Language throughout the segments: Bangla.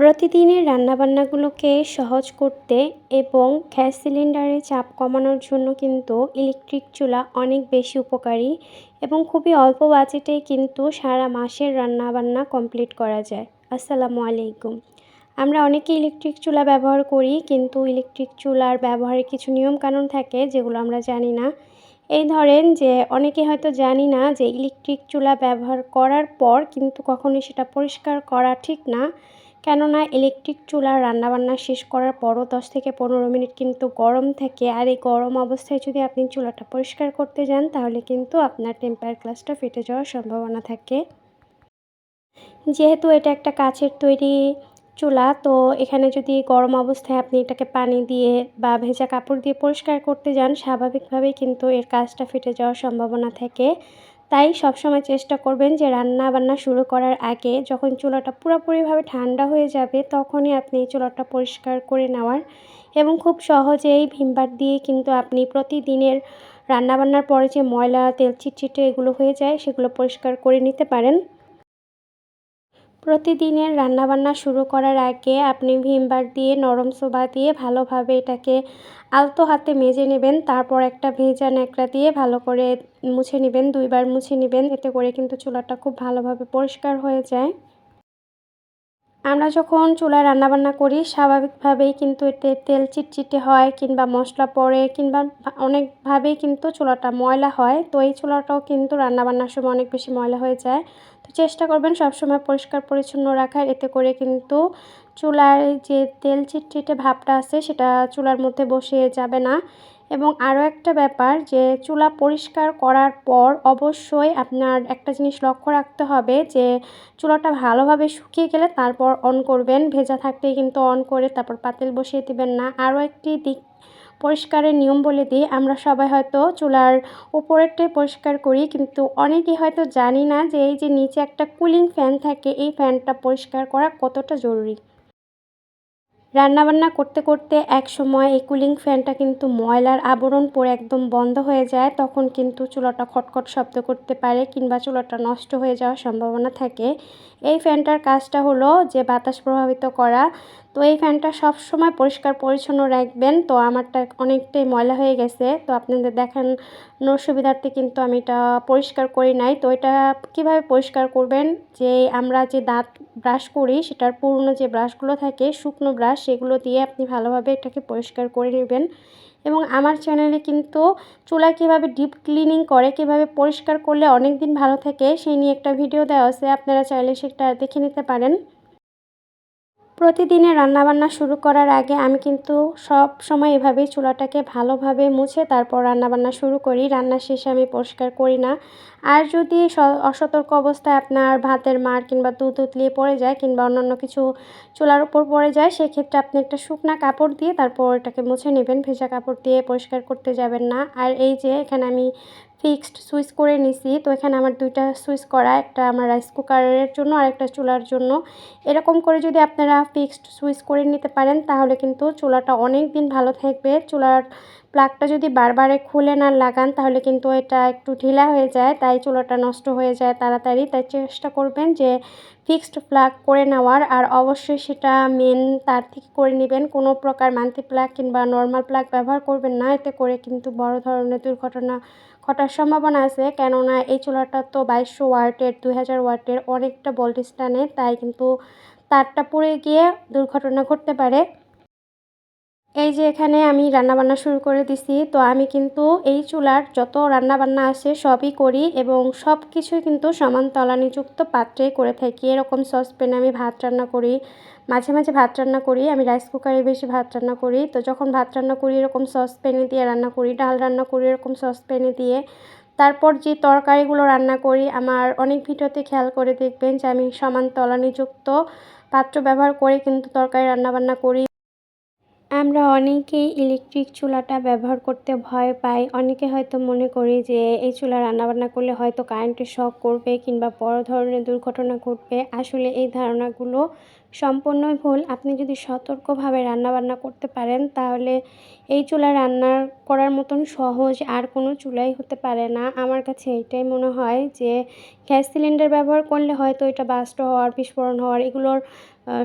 প্রতিদিনের রান্নাবান্নাগুলোকে সহজ করতে এবং গ্যাস সিলিন্ডারে চাপ কমানোর জন্য কিন্তু ইলেকট্রিক চুলা অনেক বেশি উপকারী এবং খুবই অল্প বাজেটে কিন্তু সারা মাসের রান্নাবান্না কমপ্লিট করা যায়। আসসালামু আলাইকুম। আমরা অনেকে ইলেকট্রিক চুলা ব্যবহার করি কিন্তু ইলেকট্রিক চুলার ব্যবহারের কিছু নিয়মকানুন থাকে যেগুলো আমরা জানি না। এই ধরেন যে অনেকে হয়তো জানি না যে ইলেকট্রিক চুলা ব্যবহার করার পর কিন্তু কখনোই সেটা পরিষ্কার করা ঠিক না। কেননা ইলেকট্রিক চুলার রান্নাবান্না শেষ করার পরও দশ থেকে পনেরো মিনিট কিন্তু গরম থাকে। আর এই গরম অবস্থায় যদি আপনি চুলাটা পরিষ্কার করতে যান, তাহলে কিন্তু আপনার টেম্পার গ্লাসটা ফেটে যাওয়ার সম্ভাবনা থাকে। যেহেতু এটা একটা কাচের তৈরি চুলা, তো এখানে যদি গরম অবস্থায় আপনি এটাকে পানি দিয়ে বা ভেজা কাপড় দিয়ে পরিষ্কার করতে যান, স্বাভাবিকভাবেই কিন্তু এর কাজটা ফেটে যাওয়ার সম্ভাবনা থাকে। তাই সবসময় চেষ্টা করবেন যে রান্না বান্না শুরু করার আগে যখন চুলাটা পুরোপুরিভাবে ঠান্ডা হয়ে যাবে তখনই আপনি চুলাটা পরিষ্কার করে নেওয়ার এবং খুব সহজেই ভিমবার দিয়ে কিন্তু আপনি প্রতিদিনের রান্নাবান্নার পরে যে ময়লা, তেল চিটচিটে এগুলো হয়ে যায় সেগুলো পরিষ্কার করে নিতে পারেন। প্রতিদিনের রান্নাবান্না শুরু করার আগে আপনি ভিমবার দিয়ে নরম সোবা দিয়ে ভালোভাবে এটাকে আলতো হাতে মেজে নেবেন। তারপর একটা ভেজা ন্যাকড়া দিয়ে ভালো করে মুছে নেবেন, দুইবার মুছে নেবেন। এতে করে কিন্তু চুলাটা খুব ভালোভাবে পরিষ্কার হয়ে যায়। আমরা যখন চুলায় রান্নাবান্না করি, স্বাভাবিকভাবেই কিন্তু এতে তেল চিটচিটে হয় কিংবা মশলা পড়ে কিংবা অনেকভাবেই কিন্তু চুলাটা ময়লা হয়। তো এই চুলাটাও কিন্তু রান্নাবান্নার সময় অনেক বেশি ময়লা হয়ে যায়। তো চেষ্টা করবেন সবসময় পরিষ্কার পরিচ্ছন্ন রাখার। এতে করে কিন্তু চুলার যে তেল চিটচিটে ভাবটা আছে, সেটা চুলার মধ্যে বসে যাবে না। এবং আরও একটা ব্যাপার যে চুলা পরিষ্কার করার পর অবশ্যই আপনার একটা জিনিস লক্ষ্য রাখতে হবে যে চুলাটা ভালোভাবে শুকিয়ে গেলে তারপর অন করবেন, ভেজা থাকতেই কিন্তু অন করে তারপর পাতিল বসিয়ে দিবেন না। আরও একটি দিক পরিষ্কারের নিয়ম বলে দিই, আমরা সবাই হয়তো চুলার উপরেরটাই পরিষ্কার করি কিন্তু অনেকেই হয়তো জানি না যে এই যে নিচে একটা কুলিং ফ্যান থাকে, এই ফ্যানটা পরিষ্কার করা কতটা জরুরি। রান্নাবান্না করতে করতে এক সময় এই কুলিং ফ্যানটা কিন্তু ময়লার আবরণ পরে একদম বন্ধ হয়ে যায়। তখন কিন্তু চুলাটা খটখট শব্দ করতে পারে কিংবা চুলাটা নষ্ট হয়ে যাওয়ার সম্ভাবনা থাকে। এই ফ্যানটার কাজটা হলো যে বাতাস প্রভাবিত করা তো এই ফ্যানটা সব সময় পরিষ্কার পরিচ্ছন্ন রাখবেন। তো আমারটা অনেকটাই ময়লা হয়ে গেছে। তো আপনাদের দেখানোর সুবিধার্থে কিন্তু আমি এটা পরিষ্কার করি নাই। তো এটা কীভাবে পরিষ্কার করবেন? যে আমরা যে দাঁত ব্রাশ করি, সেটার পুরনো যে ব্রাশগুলো থাকে, শুকনো ব্রাশ, সেগুলো দিয়ে আপনি ভালোভাবে এটাকে পরিষ্কার করে নেবেন। এবং আমার চ্যানেলে কিন্তু চুলা কীভাবে ডিপ ক্লিনিং করে, কীভাবে পরিষ্কার করলে অনেক দিন ভালো থাকে, সেই নিয়ে একটা ভিডিও দেওয়া আছে। আপনারা চাইলে সেটা দেখে নিতে পারেন। প্রতিদিনের রান্নাবান্না শুরু করার আগে আমি কিন্তু সব সময় এভাবেই চুলাটাকে ভালোভাবে মুছে তারপর রান্নাবান্না শুরু করি। রান্নার শেষে আমি পরিষ্কার করি না। আর যদি অসতর্ক অবস্থায় আপনার ভাতের মার কিংবা দুধ উতলিয়ে পড়ে যায় কিংবা অন্যান্য কিছু চুলার উপর পড়ে যায়, সেক্ষেত্রে আপনি একটা শুকনা কাপড় দিয়ে তারপর এটাকে মুছে নেবেন। ভেজা কাপড় দিয়ে পরিষ্কার করতে যাবেন না। আর এই যে এখানে আমি ফিক্সড সুইচ করে নিছি। তো এখানে আমার দুইটা সুইচ করা, একটা আমার রাইস কুকারের জন্য আর একটা চুলার জন্য। এরকম করে যদি আপনারা ফিক্সড সুইচ করে নিতে পারেন, তাহলে কিন্তু চুলাটা অনেক দিন ভালো থাকবে। চুলার প্লাগটা যদি বারবারে খুলে না লাগান, তাহলে কিন্তু এটা একটু ঢিলা হয়ে যায়, তাই চুলাটা নষ্ট হয়ে যায় তাড়াতাড়ি। তাই চেষ্টা করবেন যে ফিক্সড প্লাগ করে নেওয়ার, আর অবশ্যই সেটা মেন তার থেকে করে নেবেন। কোনো প্রকার মান্থলি প্লাগ কিংবা নর্মাল প্লাগ ব্যবহার করবেন না, এতে করে কিন্তু বড় ধরনের দুর্ঘটনা ঘটার সম্ভাবনা আছে, কেননা এই চুলাটা তো বাইশশো ওয়াটের দুই হাজার ওয়াটের অনেকটা ভোল্টেজ টানে তাই কিন্তু তারটা পড়ে গিয়ে দুর্ঘটনা ঘটতে পারে। এই যে এখানে আমি রান্নাবান্না শুরু করে দিছি, তো আমি কিন্তু এই চুলার যত রান্নাবান্না আছে সবই করি এবং সব কিছুই কিন্তু সমান তলানিযুক্ত পাত্রেই করে থাকি। এরকম সসপ্যানে আমি ভাত রান্না করি, মাঝে মাঝে ভাত রান্না করি, আমি রাইস কুকারে বেশি ভাত রান্না করি। তো যখন ভাত রান্না করি, এরকম সসপ্যানে দিয়ে রান্না করি, ডাল রান্না করি, এরকম সসপ্যানে দিয়ে। তারপর যে তরকারিগুলো রান্না করি, আমার অনেক ভিডিওতে খেয়াল করে দেখবেন যে আমি সমান তলানিযুক্ত পাত্র ব্যবহার করে কিন্তু তরকারি রান্নাবান্না করি। আমরা অনেকেই ইলেকট্রিক চুলাটা ব্যবহার করতে ভয় পাই। অনেকে হয়তো মনে করি যে, এই চুলা রান্নাবান্না করলে হয়তো কারেন্টের শক করবে কিংবা বড় ধরনের দুর্ঘটনা ঘটবে। আসলে এই ধারণাগুলো সম্পূর্ণই ভুল। আপনি যদি সতর্কভাবে রান্নাবান্না করতে পারেন, তাহলে এই চুলা রান্না করার মতন সহজ আর কোনো চুলাই হতে পারে না। আমার কাছে এটাই মনে হয় যে, গ্যাস সিলিন্ডার ব্যবহার করলে হয়তো এটা বাস্ট হওয়ার, বিস্ফোরণ হওয়ার এগুলোর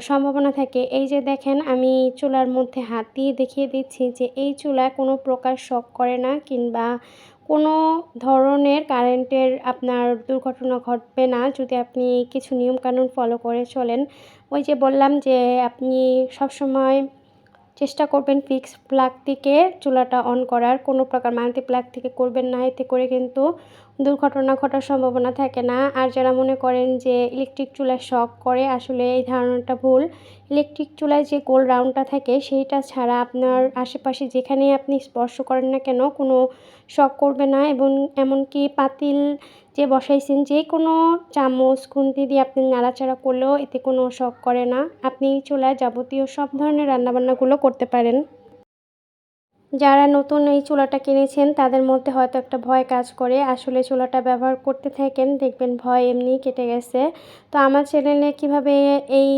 সম্ভাবনা থাকে। এই যে দেখেন, আমি চুলার মধ্যে হাত দিয়ে দেখিয়ে দিচ্ছি যে, এই চুলা কোনো প্রকার শক করে না কিংবা কোনো ধরনের কারেন্টের আপনার দুর্ঘটনা ঘটবে না। যদি আপনি কিছু নিয়মকানুন ফলো করে চলেন, ওই যে বললাম যে, আপনি সবসময় চেষ্টা করবেন ফিক্স প্লাগ থেকে চুলাটা অন করার। কোনো প্রকার মাল্টি প্লাগ থেকে করবেন না। এতে করে কিন্তু দুর্ঘটনা ঘটার সম্ভাবনা থাকে না। আর যারা মনে করেন যে ইলেকট্রিক চুলায় শক করে, আসলে এই ধারণাটা ভুল। ইলেকট্রিক চুলায় যে গোল রাউন্ডটা থাকে, সেইটা ছাড়া আপনার আশেপাশে যেখানেই আপনি স্পর্শ করেন না কেন, কোনো শক করবে না। এবং এমনকি পাতিল যে বসাইছেন, যে কোনো চামচ, খুন্তি দিয়ে আপনি নাড়াচাড়া করলেও এতে কোনো শক করে না। আপনি চুলায় যাবতীয় সব ধরনের রান্নাবান্নাগুলো করতে পারেন। যারা নতুন এই চুলাটা কিনেছেন, তাদের মধ্যে হয়তো একটা ভয় কাজ করে। আসলে চুলাটা ব্যবহার করতে থাকেন, দেখবেন ভয় এমনি কেটে গেছে। তো আমার চ্যানেলে কীভাবে এই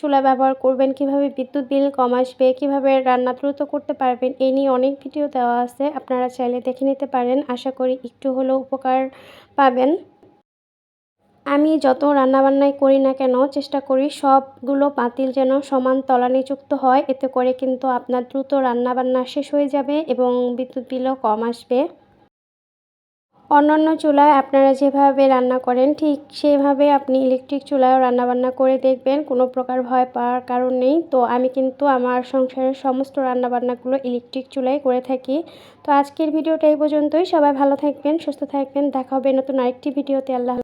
চুলা ব্যবহার করবেন, কীভাবে বিদ্যুৎ বিল কম আসবে, কীভাবে রান্না দ্রুত করতে পারবেন এই নিয়ে অনেক ভিডিও দেওয়া আছে। আপনারা চাইলে দেখে নিতে পারেন। আশা করি একটু হলেও উপকার পাবেন। আমি যত রান্নাবান্নাই করি না কেন, চেষ্টা করি সবগুলো পাতিল যেন সমান তলানিযুক্ত হয়। এতে করে কিন্তু আপনার দ্রুত রান্নাবান্না শেষ হয়ে যাবে এবং বিদ্যুৎ বিলও কম আসবে। অন্যান্য চুলায় আপনারা যেভাবে রান্না করেন, ঠিক সেভাবে আপনি ইলেকট্রিক চুলায়ও রান্নাবান্না করে দেখবেন। কোনো প্রকার ভয় পাওয়ার কারণ নেই। তো আমি কিন্তু আমার সংসারের সমস্ত রান্নাবান্নাগুলো ইলেকট্রিক চুলায় করে থাকি। তো আজকের ভিডিওটা এই পর্যন্তই। সবাই ভালো থাকবেন, সুস্থ থাকবেন। দেখা হবে নতুন আরেকটি ভিডিওতে। আল্লাহ